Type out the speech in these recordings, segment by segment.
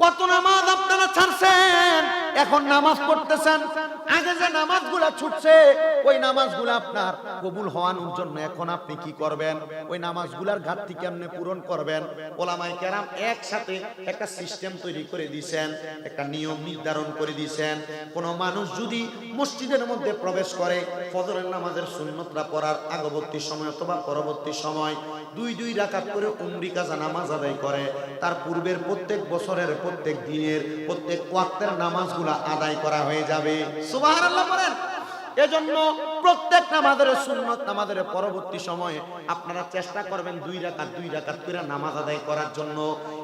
কত নামাজ এখন নামাজ পড়তেছেন, আগে যে নামাজগুলা ছুটছে, ওই নামাজগুলো আপনার কবুল হওয়ানোর জন্য এখন আপনি কি করবেন? ওই নামাজগুলার ঘাটতি কেমনে পূরণ করবেন? ওলামাই কেরাম একসাথে একটা সিস্টেম তৈরি করে দিয়েছেন একটা নিয়ম নির্ধারণ করে দিয়েছেন কোন মানুষ যদি মসজিদের মধ্যে প্রবেশ করে, ফজরের নামাজের সুন্নতরা পড়ার আগবর্তী সময় অথবা পরবর্তী সময়, দুই দুই রাকাত করে উমরি কাজা নামাজ আদায় করে, তার পূর্বের প্রত্যেক বছরের প্রত্যেক দিনের, প্রত্যেক ওয়াক্তের নামাজগুলা আদায় করা হয়ে যাবে। বলেন। এজন্য প্রত্যেক নামাজের সুন্নত নামাজের পরবর্তী সময়ে আপনারা চেষ্টা করবেন দুই রাকাত দুই রাকাত করে নামাজ আদায় করার জন্য।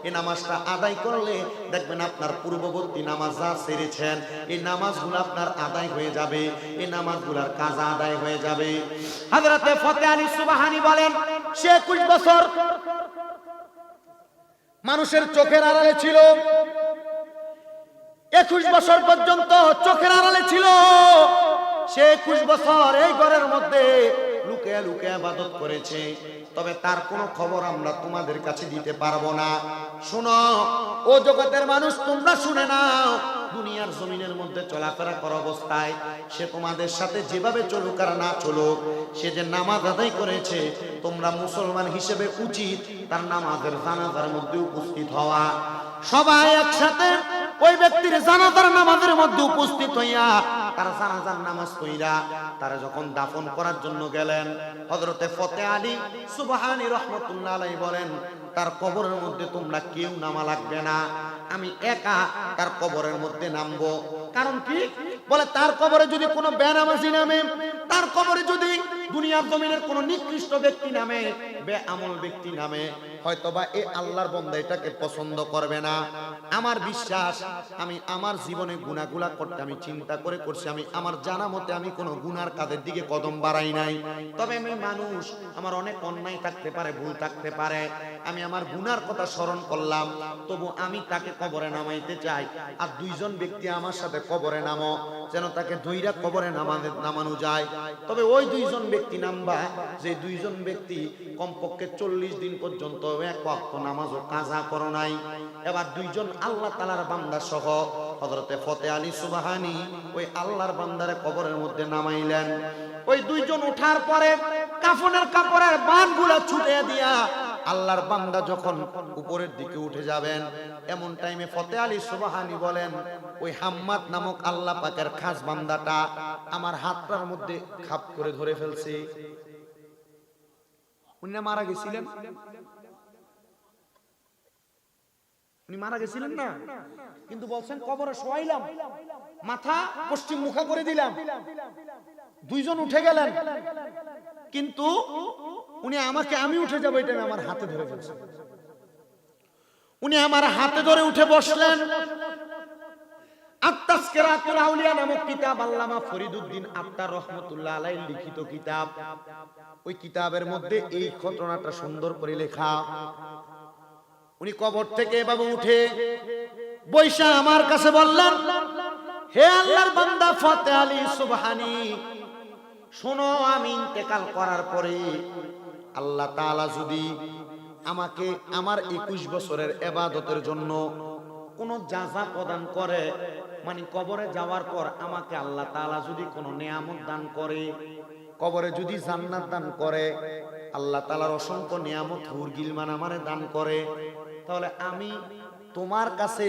এই নামাজটা আদায় করলে দেখবেন আপনার পূর্ববর্তী নামাজ যা সেরেছেন, এই নামাজগুলো আপনার আদায় হয়ে যাবে। এই নামাজগুলোর কাজা আদায় হয়ে যাবে। হযরতে ফতে আলী সুবহানি বলেন, সে 21 বছর মানুষের চোখের আড়ালে ছিল। একুশ বছর পর্যন্ত চোখের আড়ালে ছিল। সে একুশ বছর এই ঘরের মধ্যে লুকে লুকে আবাদত করেছে। তবে তার কোনো খবর আমরা তোমাদের কাছে দিতে পারব না। শোনো, ও জগতের মানুষ, তোমরা শুনে নাও, দুনিয়ার জমিনের মধ্যে চলাফেরা করা অবস্থায়। সে তোমাদের সাথে যেভাবে চলুক আর না চলুক, সে যে নামাজ আদায় করেছে, তোমরা মুসলমান হিসেবে উচিত তার নামাজের জানাজার মধ্যে উপস্থিত হওয়া। সবাই একসাথে ওই ব্যক্তির জানাজার নামাজের মধ্যে উপস্থিত হইয়া তার জানাজার নামাজ কইরা তারা যখন দাফন করার জন্য গেলেন, হযরতে ফতে আলী সুবহানী রহমাতুল্লাহ আলাইহি বলেন, তার কবরের মধ্যে তোমরা কেউ নামা লাগবে না। আমি একা তার কবরের মধ্যে নামবো। কারণ কি? বলে, তার কবরে যদি কোনো বেনামাজি নামে, তার কবরে যদি দুনিয়ার জমিনের কোনো নিকৃষ্ট ব্যক্তি নামে বে বেআমল ব্যক্তি নামে হয়তোবা এ আল্লাহর বন্দা এটাকে পছন্দ করবে না। আমার বিশ্বাস, আমি আমার জীবনে গুনাগুলা করতে আমি চিন্তা করে করছি, আমি আমার জানা মতে আমি কোনো গুনার কাজের দিকে কদম বাড়াই নাই। তবে আমি মানুষ, আমার অনেক অন্যায় থাকতে পারে, ভুল থাকতে পারে। আমি আমার গুনার কথা স্মরণ করলাম, তবু আমি তাকে কবরে নামাইতে চাই। আর দুইজন ব্যক্তি আমার সাথে কবরে নামো, যেন তাকে দুইরা কবরে নামানো নামানো যায়। তবে ওই দুইজন ব্যক্তি নামবা, যে দুইজন ব্যক্তি কমপক্ষে চল্লিশ দিন পর্যন্ত এক কাজা করো নাই। এবার দুইজন আল্লাহ তালার বান্দা সহ হজরতে ফতে আলী সুবাহানি ওই আল্লাহর বান্দারে কবরের মধ্যে নামাইলেন। ওই দুইজন পরে কাফনের কাপড়ের ছুটে দিয়া আল্লাহর বান্দা যখন উপরের দিকে উঠে যাবেন, এমন টাইমে ফতে আলী সুবাহানি বলেন, ওই হাম্মাদ নামক আল্লাহ পাকের খাস বান্দাটা আমার হাতটার মধ্যে খাপ করে ধরে ফেলছে। উনি মারা গেছিলেন। উনি মারা গেছিলেন না? কিন্তু বলছেন কবরে শোয়াইলাম। মাথা পশ্চিম মুখা করে দিলাম। দুইজন উঠে গেলেন। কিন্তু উনি আমাকে আমি উঠে যাব এটা আমার হাতে ধরে ফেলছে উনি আমার হাতে ধরে উঠে বসলেন। নামক লিখিত কিতাব। ওই কিতাবের মধ্যে এই ঘটনাটা সুন্দর করে লেখা। উনি কবর থেকে এভাবে উঠে বৈশা আমার কাছে বললেন, হে আল্লাহর বান্দা ফতে আলী সুবহানি। শোনো, আমি ইন্তেকাল করার পরে আল্লাহ তাআলা যদি আমাকে আমার একুশ বছরের এবাদতের জন্য কোনো যাজা প্রদান করে মানে কবরে যাওয়ার পর আমাকে আল্লাহ তাআলা যদি কোনো নিয়ামত দান করে, কবরে যদি জান্নাত দান করে, আল্লাহ তাআলার অসংখ্য নিয়ামত হুর গিলমান আমারে দান করে তাহলে আমি তোমার কাছে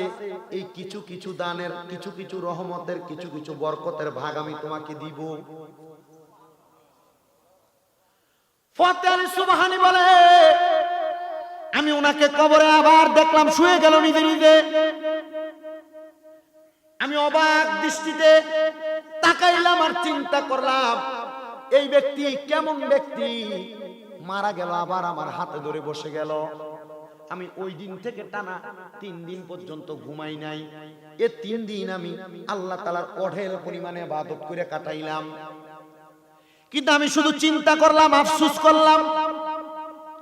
এই কিছু কিছু দানের, কিছু কিছু রহমতের, কিছু কিছু বরকতের ভাগ আমি তোমাকে দিব। সুবহানি বলে, আমি ওনাকে কবরে আবার দেখলাম, শুয়ে গেল নিজে নিজে। আমি অবাক দৃষ্টিতে তাকাইলাম আর চিন্তা করলাম, এই ব্যক্তি কেমন ব্যক্তি? মারা গেল, আবার আমার হাতে ধরে বসে গেল। আমি ওই দিন থেকে টানা তিন দিন পর্যন্ত ঘুমাই নাই। এ তিন দিন আমি আল্লাহ তালার অঢেল পরিমাণে বাদত করে কাটাইলাম। কিন্তু আমি শুধু চিন্তা করলাম, আফসুস করলাম,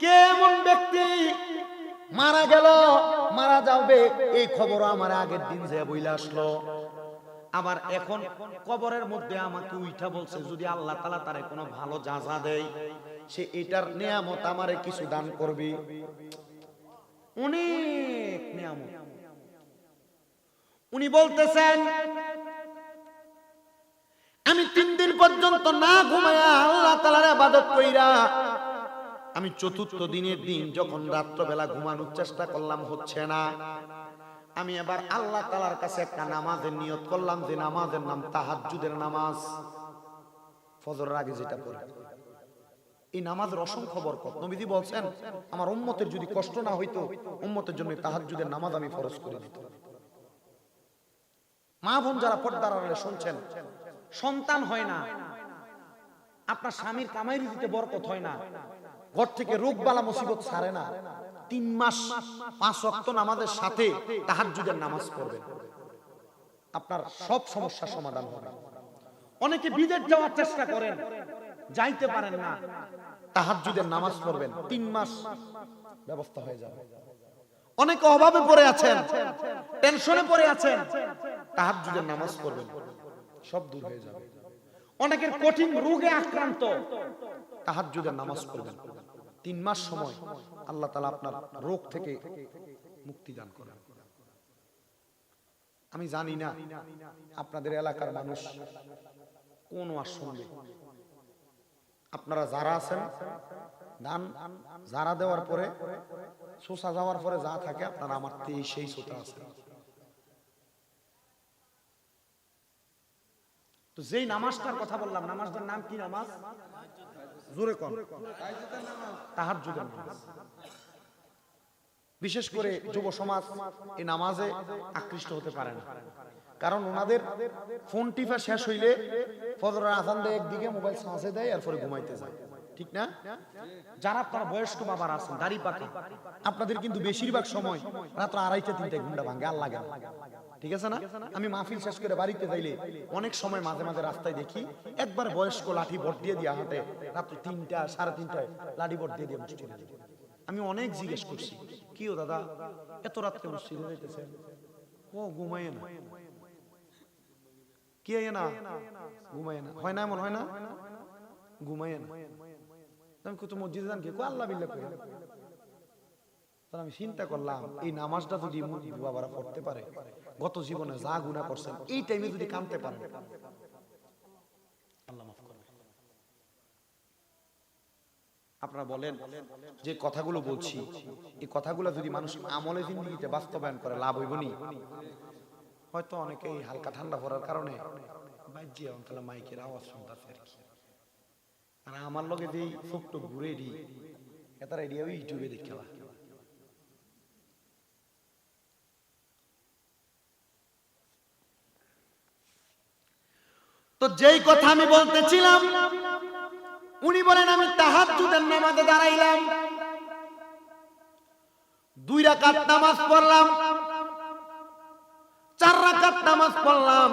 কেমন ব্যক্তি মারা গেল, মারা যাবে, এই খবর আমার আগের দিন যে বইলে আসলো। আবার এখন কবরের মধ্যে আমাকে উইঠা বলছে, যদি আল্লাহ তালা তারে কোনো ভালো যাজা দেয়, সে এটার নিয়ামত আমারে কিছু দান করবে। অনেক নিয়ামত। উনি বলতেছেন, আমি তিন দিন পর্যন্ত না ঘুমায়া আল্লাহ তালার আবাদত কইরা, আমি চতুর্থ দিনের দিন যখন রাত্রবেলা ঘুমানোর চেষ্টা করলাম, হচ্ছে না। আমি এবার আল্লাহ তালার কাছে একটা নামাজের নিয়ত করলাম, যে নামাজের নাম তাহাজ্জুদের নামাজ। ফজর আগে যেটা পড়ে। এই নামাজের অসংখ্য বরকত। নবীজি বলছেন, আমার উম্মতের যদি কষ্ট না হইতো, উম্মতের জন্য তাহাজ্জুদের নামাজ আমি ফরজ করে দিত মা বোন যারা পর্দার আড়ালে শুনছেন, সন্তান হয় না, আপনার স্বামীর কামাই দিতে বরকত হয় না, ঘর থেকে রোগ বালা মুসিবত ছাড়ে না, তিন মাস, পাঁচ অক্ত নামাজের সাথে তাহাজ্জুদের নামাজ পড়বেন। আপনার সব সমস্যার সমাধান হবে। অনেকে বিদেশ যাওয়ার চেষ্টা করেন যাইতে পারেন না। তাহাজ্জুদের নামাজ পড়বেন, তিন মাস ব্যবস্থা হয়ে যাবে। অনেকে অভাবে পড়ে আছেন টেনশনে পড়ে আছেন, তাহাজ্জুদের নামাজ পড়বেন, সব দূর হয়ে যাবে। অনেকের কঠিন রোগে আক্রান্ত, তাহাজ্জুদের নামাজ পড়বেন। তিন মাস সময় আল্লাহ তালা আপনার রোগ থেকে মুক্তি দান করেন। আমি জানি না আপনাদের এলাকার মানুষ কোন শুনবে আপনারা যারা আছেন ধান যারা দেওয়ার পরে, শোষা যাওয়ার পরে যা থাকে, আপনারা আমার সেই সোতা আছে। তো যেই নামাজটার কথা বললাম, নামাজটার নাম কি নামাজ? জোরে কর তাহার নামাজ। বিশেষ করে যুব সমাজ এই নামাজে আকৃষ্ট হতে পারে না। কারণ ওনাদের ফোন টিপা শেষ হইলে ফজরের আজান দেয় একদিকে মোবাইল সাঁচে দেয় এরপরে ঘুমাইতে যায়। ঠিক না? যারা আপনারা বয়স্ক বাবার আছেন দাড়ি পাকা আপনাদের কিন্তু বেশিরভাগ সময় রাত্র আড়াইটা তিনটা ঘণ্টা ভাঙে আর লাগে ঠিক আছে না? আমি মাহফিল শেষ করে বাড়িতে যাইলে অনেক সময় মাঝে মাঝে রাস্তায় দেখি একবার বয়স্ক লাঠি ভোট দিয়ে দিয়া হাতে রাত্র তিনটা সাড়ে তিনটায় লাঠি ভোট দিয়ে দিয়ে আমি অনেক জিজ্ঞেস করছি কি ও দাদা? এত রাত্রে মসজিদে যাইতেছেন ও ঘুমায় না। কি না? ঘুমায় না। হয় না এমন, হয় না? ঘুমায় না। আমি কত মসজিদে যান কি? আল্লাহ বিল্লাহ আমি চিন্তা করলাম, এই নামাজটা যদি বাবারা পড়তে পারে, গত জীবনে যা গুনাহ করছেন, এই টাইমে যদি কানতে পারে আল্লাহ মাফ করবে আপনারা বলেন যে কথাগুলো বলছি, এই কথাগুলো যদি মানুষ আমলে জিন্দিগিতে বাস্তবায়ন করে, লাভ হইব নি? হয়তো অনেকেই হালকা ঠান্ডা পড়ার কারণে বাজ্যে মাইকের আওয়াজ শুনতেছে আর কি। আর আমার লগে যেই ছোট্ট ঘুরে এটার আইডিয়া ইউটিউবে তো যেই কথা আমি বলতেছিলাম উনি বলেন, আমি তাহার তাহাজ্জুদের নামাজে দাঁড়াইলাম। দুই রাকাত নামাজ পড়লাম। চার রাকাত নামাজ পড়লাম।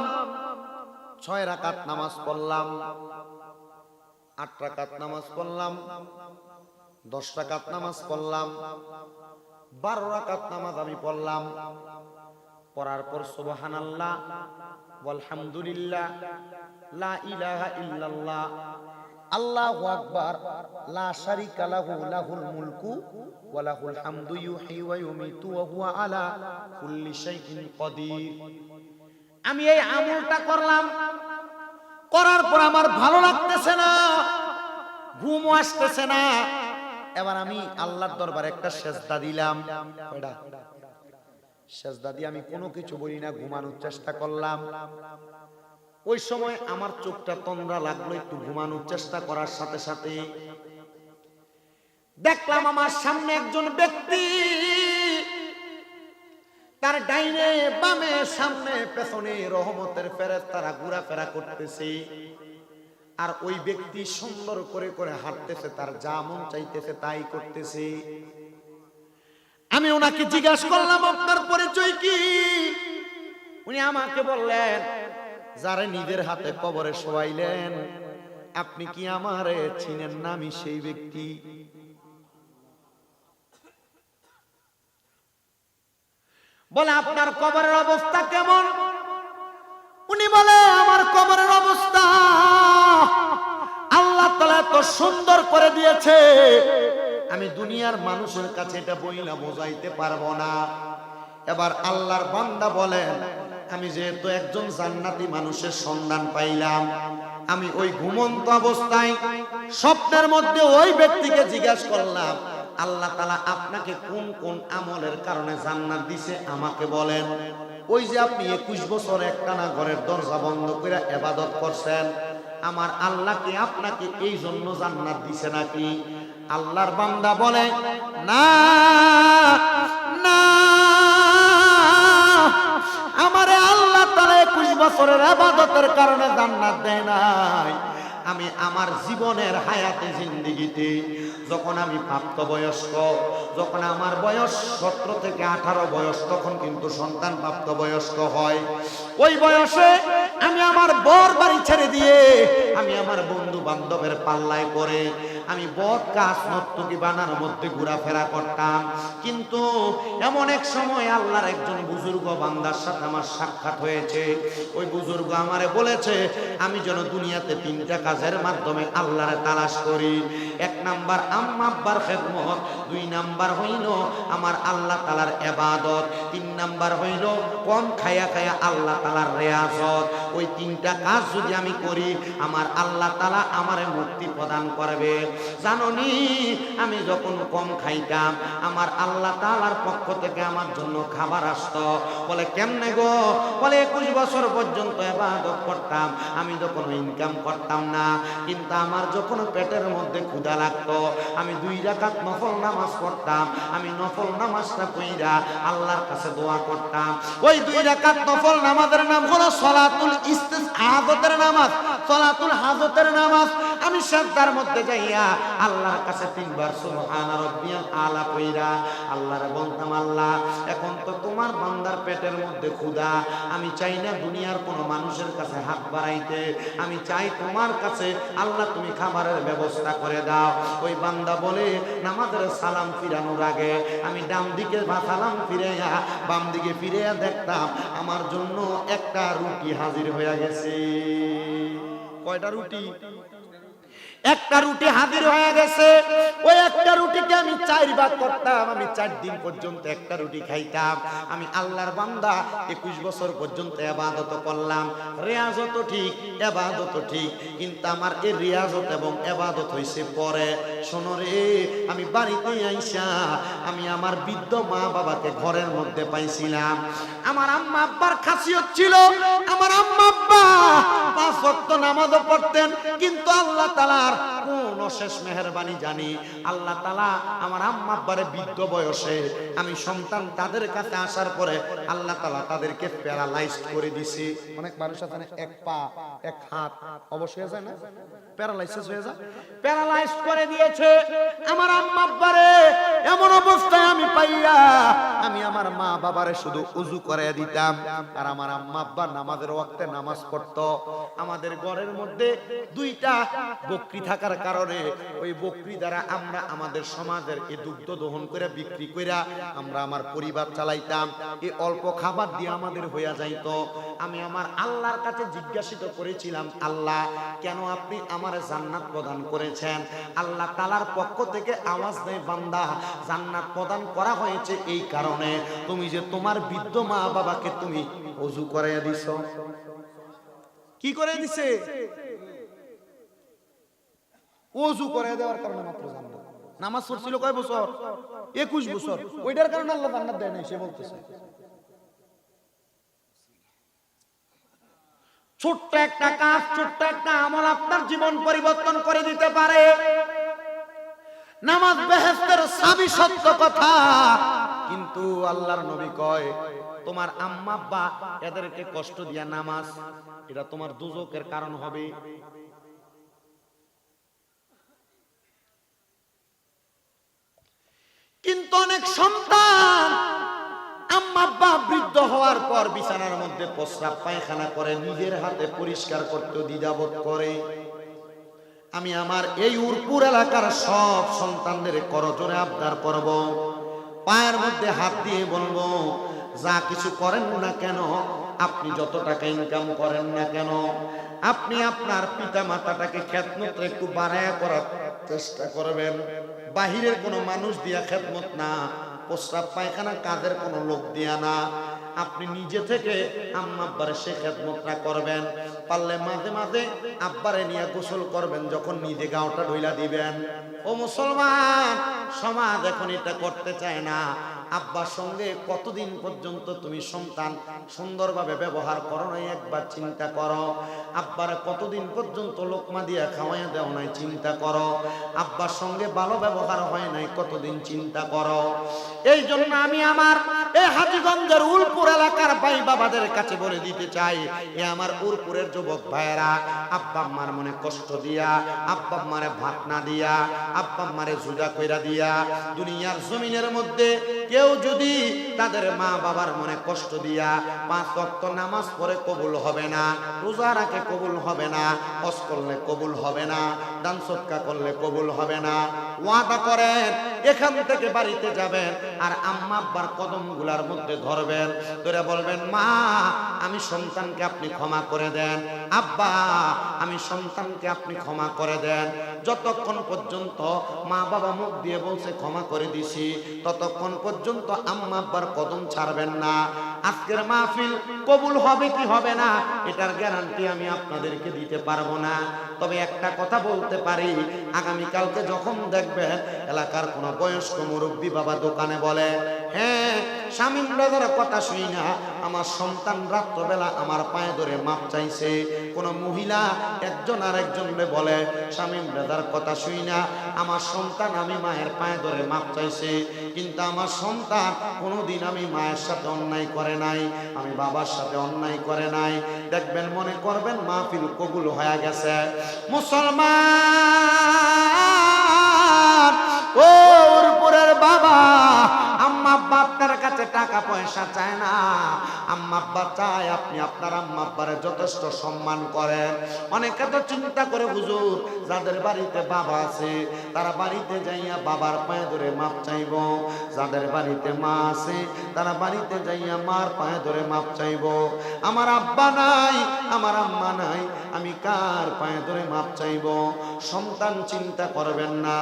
ছয় রাকাত নামাজ পড়লাম। আট রাকাত নামাজ পড়লাম। দশ রাকাত নামাজ পড়লাম। বারো রাকাত নামাজ আমি পড়লাম। পড়ার পর সুবহানাল্লাহ আলহামদুলিল্লাহ লা ইলাহা ইল্লাল্লাহ আল্লাহু আকবার, লা শারিকা লাহু, লাহুল মুলকু ওয়া লাহুল হামদু ইউহয়ি ওয়া ইউমিতু ওয়া হুয়া আলা কুল্লি শাইইন কাদির। আমি এই আমলটা করলাম, করার পর আমার ভালো লাগতেছে না, ঘুমও আসতেছে না। এবার আমি আল্লাহর দরবারে একটা সেজদা দিলাম। কয়টা? সেজদা দিয়ে আমি কোনো কিছু বলি না, ঘুমানোর চেষ্টা করলাম। ওই সময় আমার চোখটা তন্দ্রা লাগল, একটু ঘুমানোর চেষ্টা করার সাথে সাথে। দেখলাম আমার সামনে একজন ব্যক্তি, তার ডাইনে, বামে, সামনে, পেছনে রহমতের ফেরেস তারা ঘোরাফেরা করতেছে। আর ওই ব্যক্তি সুন্দর করে করে হাঁটতেছে, তার যা মন চাইতেছে তাই করতেছে। আমি ওনাকে জিজ্ঞাসা করলাম, আপনার পরিচয় কি? উনি আমাকে বললেন যারা নিজের হাতে কবরে শোয়াইলেন, আপনি কি আমারে চিনেন না আমি সেই ব্যক্তি? বলে, আপনার কবরের অবস্থা কেমন? উনি বলে, আমার কবরের অবস্থা আল্লাহ তালা এত সুন্দর করে দিয়েছে। আমি দুনিয়ার মানুষের কাছে এটা বইলা বোঝাইতে পারব না। এবার আল্লাহর বান্দা বলেন আমি যেহেতু একজন জান্নাতি মানুষের সন্ধান পাইলাম, আমি ওই ঘুমন্ত অবস্থায় স্বপ্নের মধ্যে ওই ব্যক্তিকে জিজ্ঞাসা করলাম, আল্লাহ তালা আপনাকে কোন কোন আমলের কারণে জান্নাত দিছে আমাকে বলেন। ওই যে আপনি একুশ বছর একটানা ঘরের দরজা বন্ধ করে এবাদত করছেন, আমার আল্লাহকে আপনাকে এই জন্য জান্নাত দিছে নাকি? আল্লাহর বান্দা বলে, না না। বছরের আবাদতের কারণে জান্নাত দেয় নাই। আমি আমার জীবনের হায়াতে জিন্দিগিতে যখন আমি প্রাপ্তবয়স্ক, যখন আমার বয়স সতেরো থেকে আঠারো বয়স, তখন কিন্তু সন্তান প্রাপ্তবয়স্ক হয়। ওই বয়সে আমি আমার বর বাড়ি ছেড়ে দিয়ে আমি আমার বন্ধু বান্ধবের পাল্লায় করে আমি বদ কাজ নর্তকী বানার মধ্যে ঘোরাফেরা করতাম। কিন্তু এমন এক সময় আল্লাহর একজন বুজুর্গ বান্দার সাথে আমার সাক্ষাৎ হয়েছে। ওই বুজুর্গ আমারে বলেছে, আমি যেন দুনিয়াতে তিনটা কাজের মাধ্যমে আল্লাহরে তালাশ করি। এক নাম্বার আম্মা আব্বার খেদমত, দুই নাম্বার হইল আমার আল্লাহ তালার এবাদত, তিন নাম্বার হইল কম খায়া খায়া আল্লাহ তালার রেয়াজত। ওই তিনটা কাজ যদি আমি করি, আমার আল্লাহ তালা আমারে মুক্তি প্রদান করবে। জাননি? আমি যখন কম খাইতাম, আমার আল্লাহ তালার পক্ষ থেকে আমার জন্য খাবার আসতো। বলে, কেমনে গো? বলে, একুশ বছর পর্যন্ত এবাদত করতাম। আমি যখন ইনকাম করতাম না, কিন্তু আমার যখন পেটের মধ্যে ক্ষুধা লাগতো, আমি দুই রাকাত নফল নামাজ পড়তাম। আমি নফল নামাজটা কইরা আল্লাহর কাছে দোয়া করতাম। ওই দুই রাকাত নফল নামাজের নাম হলো সলাতুল নামাজ, সলাতুল হাজতের নামাজ। আমি সাদ্দার মধ্যে যাইয়া আল্লাহর কাছে তিনবার সুবহান আলা কইরা, আল্লাহরে বলতাম, আল্লাহ, এখন তো তোমার বান্দার পেটের মধ্যে আমি চাই না দুনিয়ার কোনো মানুষের কাছে হাত বাড়াইতে। আমি চাই তোমার কাছে, আল্লাহ, তুমি খাবারের ব্যবস্থা করে দাও। ওই বান্দা বলে, নামাজের সালাম ফিরানোর আগে আমি ডান দিকে বা সালাম ফিরে বাম দিকে ফিরে দেখতাম আমার জন্য একটা রুটি হাজির হয়ে গেছে। কয়টা রুটি? একটা রুটি হাজির হয়ে গেছে। ওই একটা রুটিকে আমি চার ভাগ করতাম, আমি চার দিন পর্যন্ত একটা রুটি খাইতাম। আমি আল্লাহর বান্দা, একুশ বছর পর্যন্ত এবাদত করলাম। রেয়াজত ঠিক, এবাদত ঠিক, কিন্তু আমার এই রেয়াজত এবং এবাদত হয়েছে পরে। শোনো রে, আমি বাড়িতে আইসা, আমি আমার বৃদ্ধ মা বাবাকে ঘরের মধ্যে পাইছিলাম। আমার আম্মা আব্বার খাসিয়ত ছিল, আমার আম্মা আব্বা পাঁচ নামাজও পড়তেন, কিন্তু আল্লাহ তালার কোন অশেষ মেহরবানি জানি। আল্লাহ তালা আমার বৃদ্ধ বয়সে আমি সন্তান তাদের কাছে আসার পরে আল্লাহ তালা তাদেরকে করে দিছি। অনেক মানুষ আছে এক পা, এক হাত না? প্যারালাইসিস হয়ে যায়। প্যারালাইজ করে দিয়েছে আমার এমন অবস্থায় আমি পাইয়া আমি আমার মা বাবারে শুধু উজু করে দিতাম। আর আমার নামাজের ওয়াক্তে নামাজ পড়তো। আমাদের ঘরের মধ্যে দুইটা বকরি থাকার কারণে ওই বকরি দ্বারা আমরা আমাদের সমাজের এই দুগ্ধ দহন করে বিক্রি কইরা আমরা আমার পরিবার চালাইতাম। এই অল্প খাবার দিয়ে আমাদের হইয়া যাইতো। আমি আমার আল্লাহর কাছে জিজ্ঞাসিত করেছিলাম, আল্লাহ, কেন আপনি আমার জান্নাত প্রদান করেছেন? আল্লাহ তালার পক্ষ থেকে আওয়াজ দেয়, বান্দা, জান্নাত প্রদান করা হয়েছে এই কারণে। তুমি যে তোমার বৃদ্ধ মা বাবাকে তুমি অজু করাইয়া দিছ। কি করে দিছে? অজু করে দেওয়ার কারণে মাত্র জান্নাত নামাজ পড়ছিল কয় বছর? একুশ বছর। ওইটার কারণে আল্লাহ জান্নাত দেয় নাই, সে বলতেছে। ছোট্ট একটা কাজ, ছোট্ট একটা আমল আপনার জীবন পরিবর্তন করে দিতে পারে। নামাজ বেহেস্তের সাবি সত্য কথা, কিন্তু আল্লাহর নবী কয়, তোমার আম্মা বা এদেরকে কষ্ট দিয়া নামাজ, এটা তোমার দুজকের কারণ হবে। কিন্তু অনেক সন্তান বৃদ্ধ হওয়ার পর বিছানার মধ্যে প্রস্রাব পায়খানা করে, নিজের হাতে পরিষ্কার করতে দ্বিধাবোধ করে। আমি আমার এই উরপুর এলাকার সব সন্তানদের করজোরে আবদার করব। পায়ের মধ্যে হাত দিয়ে বলব, যা কিছু করেন না কেন আপনি যত টাকা ইনকাম করেন না কেন, আপনি আপনার পিতা মাতাটাকে খ্যাতমত একটু বাড়ায়া করার চেষ্টা করবেন। বাহিরের কোনো মানুষ দিয়া খেদমত না, প্রস্রাব পায়খানা কাজের কোনো লোক দিয়া না। আপনি নিজে থেকে আম্মা সে খেদমতটা করবেন। পারলে মাঝে মাঝে আব্বারে নিয়ে গোসল করবেন, যখন নিজে গাওটা ঢইলা দিবেন। ও মুসলমান, সমাজ এখন এটা করতে চায় না। আব্বার সঙ্গে কতদিন পর্যন্ত তুমি সন্তান সুন্দরভাবে ব্যবহার করো নাই একবার চিন্তা করো। আব্বার কতদিন পর্যন্ত লোকমা দিয়া খাওয়াইয়া দেও নাই চিন্তা করো। আব্বার সঙ্গে ভালো ব্যবহার হয় নাই কতদিন চিন্তা করো। এই জন্য আমি আমার এই হাজিগঞ্জের উলপুর এলাকার ভাই বাবাদের কাছে বলে দিতে চাই, এ আমার উলপুরের যুবক ভাইয়েরা, আব্বা আম্মার মনে কষ্ট দিয়া, আব্বা আম্মারে ভাত না দিয়া, আব্বা আম্মারে জুদা কইরা দিয়া, দুনিয়ার জমিনের মধ্যে কেউ যদি তাদের মা বাবার মনে কষ্ট দিয়া পাঁচ ওয়াক্ত নামাজ পড়ে কবুল হবে না, রোজা রাখে কবুল হবে না হজ করলে কবুল হবে না, দান সৎকা করলে কবুল হবে না ওয়াদা করেন, এখান থেকে বাড়িতে যাবেন, আর আম্মা আব্বার কদমগুলার মধ্যে ধরবেন, ধরে বলবেন, মা, আমি সন্তানকে আপনি ক্ষমা করে দেন। আব্বা, আমি সন্তানকে আপনি ক্ষমা করে দেন। যতক্ষণ পর্যন্ত মা বাবা মুখ দিয়ে বলছে, ক্ষমা করে দিছি, ততক্ষণ পর্যন্ত আম্মা আব্বার কদম ছাড়বেন না। আজকের মাহফিল কবুল হবে কি হবে না, এটার গ্যারান্টি আমি আপনাদেরকে দিতে পারব না। তবে একটা কথা বলতে পারি। আগামীকালকে যখন দেখবেন এলাকার কোন বয়স্ক মুরব্বী বাবা দোকানে বলে হ্যাঁ স্বামী ব্রাদার, কথা শুই না। আমার সন্তান রাত্রবেলা আমার পায়ে ধরে মাপ চাইছে। কোন মহিলা একজন আর একজনকে বলে, স্বামী ব্রাদার, কথা শুই না। আমার সন্তান আমি মায়ের পায়ে ধরে মাপ চাইছে, কিন্তু আমার সন্তান কোনোদিন আমি মায়ের সাথে অন্যায় করে নাই, আমি বাবার সাথে অন্যায় করে নাই। দেখবেন, মনে করবেন মাহফিল কবুল হয়ে গেছে। মুসলমান ও উরপুরের বাবা। আম্মা আব্বা কাছে টাকা পয়সা চায় না। আম্মা চায় আপনি আপনার আম্মা যথেষ্ট সম্মান করেন। অনেকে তো চিন্তা করে, হুজুর, যাদের বাড়িতে বাবা আছে, তারা বাড়িতে যাইয়া বাবার পায়ে ধরে মাপ চাইব। যাদের বাড়িতে মা আছে, তারা বাড়িতে যাইয়া মার পায়ে ধরে মাপ চাইব। আমার আব্বা নাই, আমার আম্মা নাই, আমি কার পায়ে ধরে মাপ চাইব? সন্তান চিন্তা করবেন না।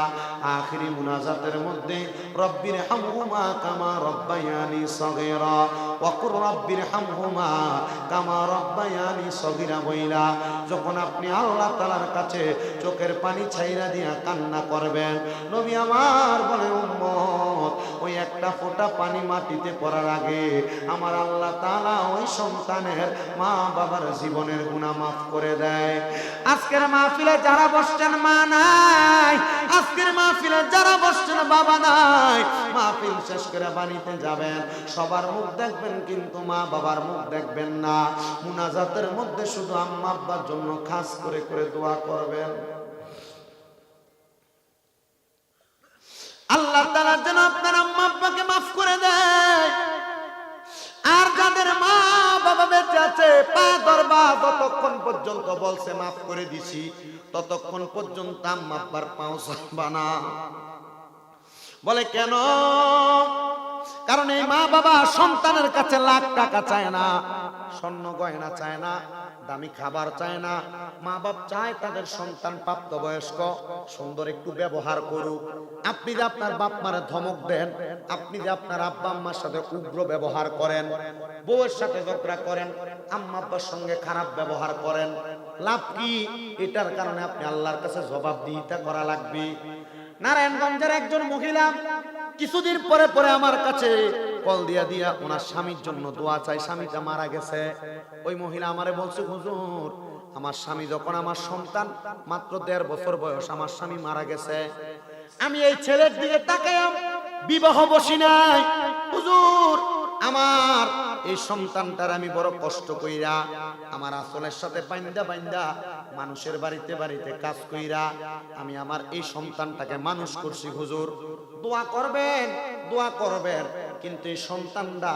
আখিরি মুনাজাতের মধ্যে রব্বির হামহুমা কামা রব্বায়ানি সগীরা ওয়াকুর রব্বির হামহুমা কামা রব্বায়ানি সগীরা বইলা যখন আপনি আল্লাহ তাআলার কাছে চোখের পানি ছাইরা দিয়া কান্না করবেন, নবী আমার বলে, উম্মত, ওই একটা ফোঁটা পানি মাটিতে পড়ার আগে আমার আল্লাহ তাআলা ওই সন্তানের মা বাবার জীবনের গুনাহ মাফ করে দেয়। আজকের মাহফিলে যারা বসছেন মা নাই, আজকের মাহফিলে যারা বসছেন বাবা নাই, মাহফিল শেষ করে বাড়িতে যাবেন, সবার মুখ দেখবেন কিন্তু মা বাবার মুখ দেখবেন না। মুনাজাতের মধ্যে শুধু আম্মা আব্বার জন্য খাস করে করে দোয়া করবেন। আল্লাহ তাআলা যেন আপনার আম্মা আব্বাকে মাফ করে দেয়। আর যাদের মা বাবা বেঁচে আছে, পা ধরবা ততক্ষণ পর্যন্ত বলছে মাফ করে দিছি, ততক্ষণ পর্যন্ত আম্মা আব্বার পাও ছাড়বা না। বলে, কেন? কারণ এই মা বাবা সন্তানের কাছে লাখ টাকা চায় না, স্বর্ণ গয়না চায় না, দামি খাবার চায় না। মা বাপ চায় তাদের সন্তান প্রাপ্ত বয়স্ক সুন্দর একটু ব্যবহার করুক। আপনি যে আপনার বাপ মারে ধমক দেন, আপনি যে আপনার আব্বা আম্মার সাথে উগ্র ব্যবহার করেন, বউয়ের সাথে ঝগড়া করেন, আম্মা আব্বার সঙ্গে খারাপ ব্যবহার করেন, লাভ কি? এটার কারণে আপনি আল্লাহর কাছে জবাবদিহিতা করা লাগবে। নারায়ণগঞ্জের একজন মহিলা কিছুদিন পরে পরে আমার কাছে কল দিয়া দিয়া ওনার স্বামীর জন্য দোয়া চাই। স্বামীটা মারা গেছে। ওই মহিলা আমারে বলছে, হুজুর, আমার স্বামী যখন আমার সন্তান, মাত্র দেড় বছর বয়স, আমার স্বামী মারা গেছে। আমি এই ছেলের দিকে তাকায়াম বিবাহ বসি নাই। হুজুর, আমার এই সন্তানটার আমি বড় কষ্ট কইরা, আমার আসলের সাথে বাইন্দা বাইন্দা মানুষের বাড়িতে বাড়িতে কাজ কইরা, আমি আমার এই সন্তানটাকে মানুষ করছি, হুজুর। দোয়া করবেন দোয়া করবেন। কিন্তু এই সন্তানটা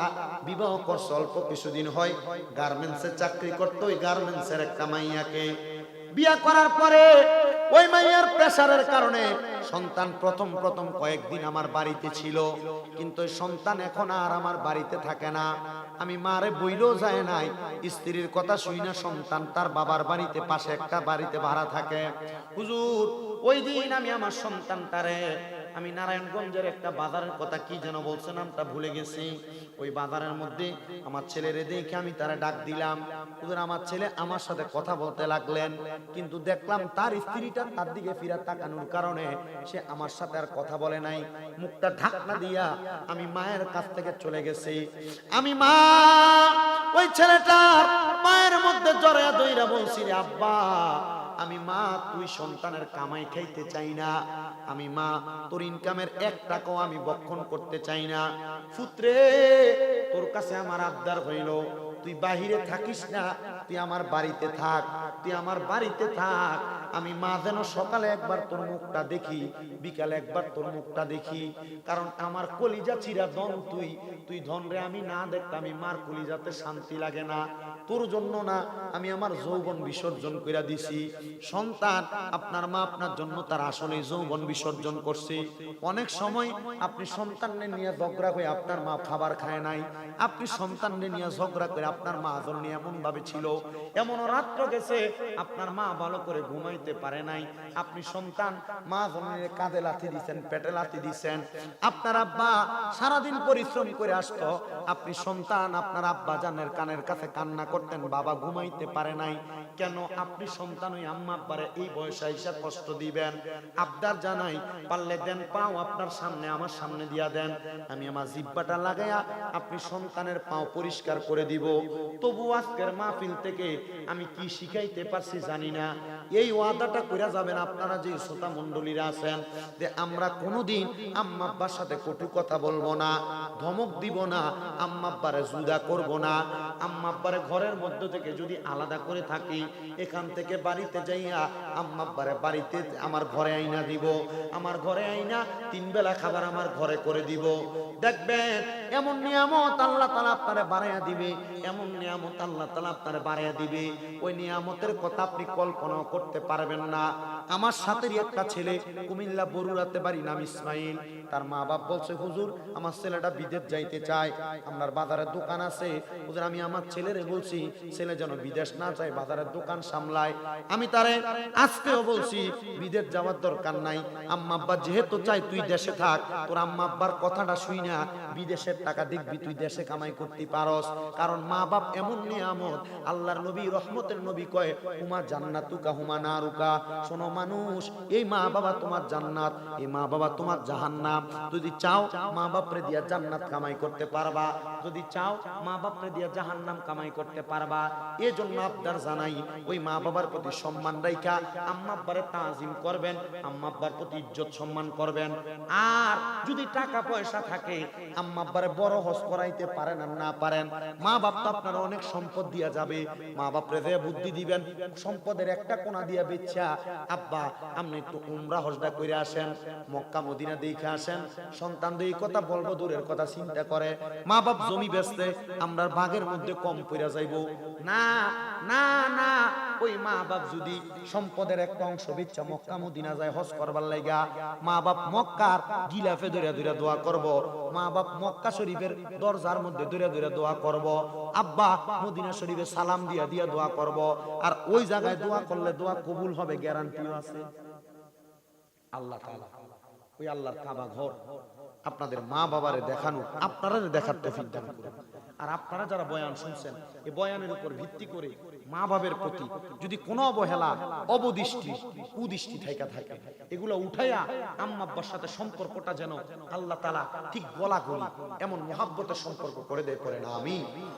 বিবাহ করছে, অল্প কিছুদিন হয়। গার্মেন্টসে চাকরি করতো, ওই গার্মেন্টসের একটা মাইয়াকে বিয়া করার পরে ওই মাইয়ার প্রেসারের কারণে সন্তান প্রথম প্রথম কয়েকদিন আমার বাড়িতে ছিল। কিন্তু সন্তান এখন আর আমার বাড়িতে থাকে না। আমি মারে বইলেও যায় নাই। স্ত্রীর কথা শুই না, সন্তান তার বাবার বাড়িতে পাশে একটা বাড়িতে ভাড়া থাকে। হুজুর, ওই দিন আমি আমার সন্তানটারে আমি নারায়ণগঞ্জের একটা বাজারের কথা কি যেন বলছে, নামটা ভুলে গেছি। ওই বাজারের মধ্যে আমার ছেলেরে দেখে আমি তারা ডাক দিলাম। হুজুর, আমার ছেলে আমার সাথে কথা বলতে লাগলেন, কিন্তু দেখলাম তার স্ত্রীটা তার দিকে ফিরা তাকানোর কারণে সে আমার সাথে আর কথা বলে নাই। মুখটা ঢাকনা দিয়া আমি মায়ের কাছ থেকে চলে গেছি। আমি মা, ওই ছেলেটার মায়ের মধ্যে জড়া দইরা বলছি আব্বা আমি মা, তুই সন্তানের কামাই খাইতে চাই না। আমি মা, তোর ইনকামের এক টাকাও আমি বক্ষণ করতে চাই না। সূত্রে তোর কাছে আমার আবদার হইল, তুই বাহিরে থাকিস না, তুই আমার বাড়িতে থাক, তুই আমার বাড়িতে থাক। আমি মা যেন সকালে একবার তোর মুখটা দেখি, বিকালে একবার তোর মুখটা দেখি। কারণ আমার কলিজা চিরা দন তুই তুই ধন রে, আমি না দেখতে, আমি মার কলিজাতে শান্তি লাগে না। তোর জন্য না, আমি আমার যৌবন বিসর্জন কইরা দিছি। সন্তান, আপনার মা আপনার জন্য তার আসলে যৌবন বিসর্জন করছে। অনেক সময় আপনি সন্তানকে নিয়ে ঝগড়া করে আপনার মা খাবার খায় নাই। আপনি সন্তানকে নিয়ে ঝগড়া করে আপনার মা আদর নিয়ে এমন ভাবে ছিল। এমন রাত্র গেছে, আপনার মা ভালো করে ঘুমাইতে পারে নাই। আপনি সন্তান, মা জনের কাঁধে লাথি দিছেন, পেটে লাথি দিছেন। আপনার আব্বা সারাদিন পরিশ্রম করে আসতো। আপনি সন্তান, আপনার আব্বা জানের কানের কাছে কান্না করতেন, বাবা ঘুমাইতে পারে নাই। কেন? আপনি সন্তান ওই আম্মা আব্বারে এই বয়সে হিসাব কষ্ট দিবেন। আবদার জানাই, পারলে দেন, পাও আপনার সামনে, আমার সামনে দিয়া দেন। আমি আমার জিব্বাটা লাগাইয়া আপনি সন্তানের পাও পরিষ্কার করে দিব। তবু আজকের মাহফিল থেকে আমি কি শিখাইতে পারছি জানি না। এই ওয়াদাটা কইরা যাবেন আপনারা যে শ্রোতা মণ্ডলীরা আছেন, যে আমরা কোনোদিন আম্মা আব্বার সাথে কটু কথা বলব না, ধমক দিব না, আম্মা আব্বারে জুদা করব না। আম্মা আব্বারে ঘরের মধ্য থেকে যদি আলাদা করে থাকি, এখান থেকে বাড়িতে যাইয়া আম্মা আব্বারে বাড়িতে আমার ঘরে আইনা দিব, আমার ঘরে আইনা তিন বেলা খাবার আমার ঘরে করে দিব। দেখবেন, এমন নিয়ামত আল্লাহ তালা আপনারে বাড়াইয়া দিবে, এমন নিয়ামত আল্লাহ তালা আপনারে বাড়াইয়া দিবে। ওই নিয়ামতের কথা আপনি কল্পনাও করতে পারবেন না। আমার সাথেরই একটা ছেলে কুমিল্লা বরুরাতে বাড়ি নাম ইসমাইল। তার মা বাপ বলছে, হুজুর, আমার ছেলেটা বিদেশ যাইতে চায়, আপনার বাজারের দোকান আছে। হুজুর, আমি আমার ছেলেরে বলছি, ছেলে যেন বিদেশ না যায়, বাজারের দোকান সামলায়। আমি তারে আজকেও বলছি, বিদেশ যাওয়ার দরকার নাই। আম্মা আব্বা যেহেতু চাই তুই দেশে থাক। তোর আম্মা আব্বার কথাটা শুই না। বিদেশের টাকা দেখবি, তুই দেশে কামাই করতে পারস। কারণ মা বাপ এমন নিয়ামত, আল্লাহর নবী, রহমতের নবী কয়, হুমা জান্নাতুকা, হুমা নারুকা। শোনো মানুষ, এই মা বাবা তোমার জান্নাত, এই মা বাবা তোমার জাহান্নাম। যদি চাও মা বাপরে দিয়া জান্নাত কামাই করতে পারবা। যদি চাও, মা বাপরে দিয়া জাহান্নাম কামাই করতে পারবা। এই জন্য আবদার জানাই, ওই মা বাবার প্রতি সম্মান রাইখা, আম্মা তাজিম করবেন, আম্মা প্রতি ইজ্জত সম্মান করবেন। আর যদি টাকা পয়সা থাকে, আম্মা বড় হজ করাইতে পারেন আর না পারেন, মা বাপ তো আপনার অনেক সম্পদ দিয়া যাবে। মা বাপরে যে বুদ্ধি দিবেন, সম্পদের একটা কোনা দিয়া বেচ্ছা আব্বা, আপনি একটু উমরা হজটা করে আসেন, মক্কা মদিনা দেখে আসেন। সন্তান এই কথা বলব, দূরের কথা চিন্তা করে। মা বাপ জমি বেচতে আমরা ভাগের মধ্যে কম পইরা যাইব। না না না, ওই মা বাপ যদি সম্পদের একটা অংশ বিচ্ছা মক্কা মদিনা যায়, হজ করবার লাগা মা বাপ মক্কার গিলাফে ধরে ধরে দোয়া করব মা বাপ মক্কা শরীফের দরজার মধ্যে ধরে ধরে দোয়া করব, আব্বা মদিনা শরীফে সালাম দিয়া দিয়া দোয়া করব, আর ওই জায়গায় দোয়া করলে দোয়া কবুল হবে, গ্যারান্টিও আছে। আল্লাহ তাআলা, ওই আল্লাহর কাবা ঘর। আপনাদের মা বাবারে দেখানো আপনারা দেখার তফিক দান করুন। আর আপনারা যারা বয়ান শুনছেন এই বয়ানের উপর ভিত্তি করে মা বাবের প্রতি যদি কোনো অবহেলা, অবদৃষ্টি, কুদৃষ্টি থাকা থাকে, এগুলো উঠাইয়া আম্মা আব্বার সাথে সম্পর্কটা যেন আল্লাহ তালা ঠিক গলা গলি এমন মহাব্বতের সম্পর্ক করে দেয়, করে না আমি